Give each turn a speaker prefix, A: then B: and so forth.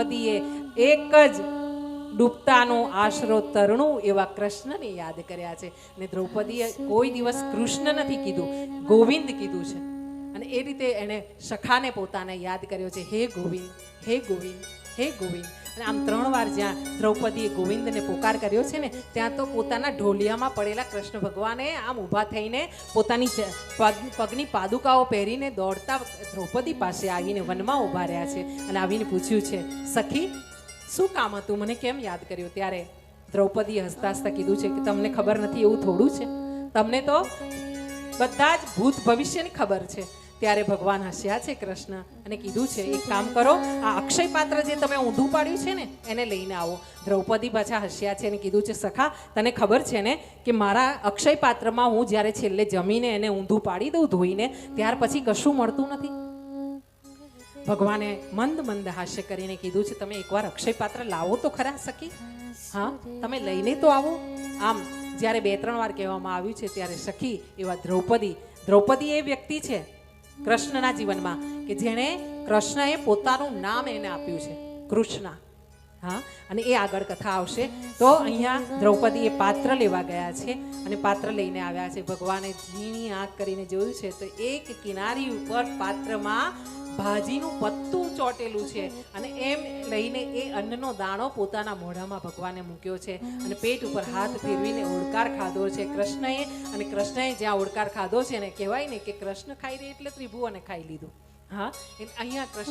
A: દ્રૌપદીએ એક જ ડૂબતાનો આશરો તરણું એવા કૃષ્ણને યાદ કર્યા છે. અને દ્રૌપદીએ કોઈ દિવસ કૃષ્ણ નથી કીધું, ગોવિંદ કીધું છે. અને એ રીતે એણે સખાને પોતાને યાદ કર્યો છે, હે ગોવિંદ હે ગોવિંદ હે ગોવિંદ. અને આમ ત્રણ વાર જ્યાં દ્રૌપદીએ ગોવિંદને પોકાર કર્યો છે ને, ત્યાં તો પોતાના ઢોલિયામાં પડેલા કૃષ્ણ ભગવાને આમ ઊભા થઈને પોતાની પગ, પગની પાદુકાઓ પહેરીને દોડતા દ્રૌપદી પાસે આવીને વનમાં ઊભા રહ્યા છે. અને આવીને પૂછ્યું છે, સખી, શું કામ હતું? મને કેમ યાદ કર્યું? ત્યારે દ્રૌપદીએ હસતા હસતા કીધું છે કે, તમને ખબર નથી એવું થોડું છે? તમને તો બધા જ ભૂત ભવિષ્યની ખબર છે. ત્યારે ભગવાન હસ્યા છે કૃષ્ણ અને કીધું છે, એક કામ કરો, આ અક્ષય પાત્ર જે તમે ઊંધું પાડ્યું છે ને, એને લઈને આવો. દ્રૌપદી પાછા હસ્યા છે અને કીધું છે, સખા, તને ખબર છે ને કે મારા અક્ષય પાત્રમાં હું જ્યારે છેલ્લે જમીને એને ઊંધું પાડી દઉં ધોઈને, ત્યાર પછી કશું મળતું નથી? ભગવાને મંદ મંદ હાસ્ય કરીને કીધું છે, તમે એકવાર અક્ષય પાત્ર લાવો તો ખરા, સખી. હા, તમે લઈને તો આવો. આમ જ્યારે બે ત્રણ વાર કહેવામાં આવ્યું છે, ત્યારે સખી એવા દ્રૌપદી દ્રૌપદી એ વ્યક્તિ છે કૃષ્ણના જીવનમાં કે જેણે કૃષ્ણએ પોતાનું નામ એને આપ્યું છે, કૃષ્ણ. હા, અને એ આગળ કથા આવશે. તો અહીંયા દ્રૌપદી એ પાત્ર લેવા ગયા છે અને પાત્ર લઈને આવ્યા છે. ભગવાને ઝીણી આંખ કરીને જોયું છે તો એક કિનારી ઉપર પાત્રમાં ભાજીનું પત્તું ચોટેલું છે અને એમ લઈને એ અન્નનો દાણો પોતાના મોઢામાં ભગવાને મૂક્યો છે અને પેટ ઉપર હાથ ફેરવીને ઓડકાર ખાધો છે. કૃષ્ણએ અને કૃષ્ણએ જ્યાં ઓડકાર ખાધો છે ને કહેવાય ને કે કૃષ્ણ ખાઈ રહી એટલે ત્રિભુવને ખાઈ લીધું. હા? એટલે અહીંયા કૃષ્ણ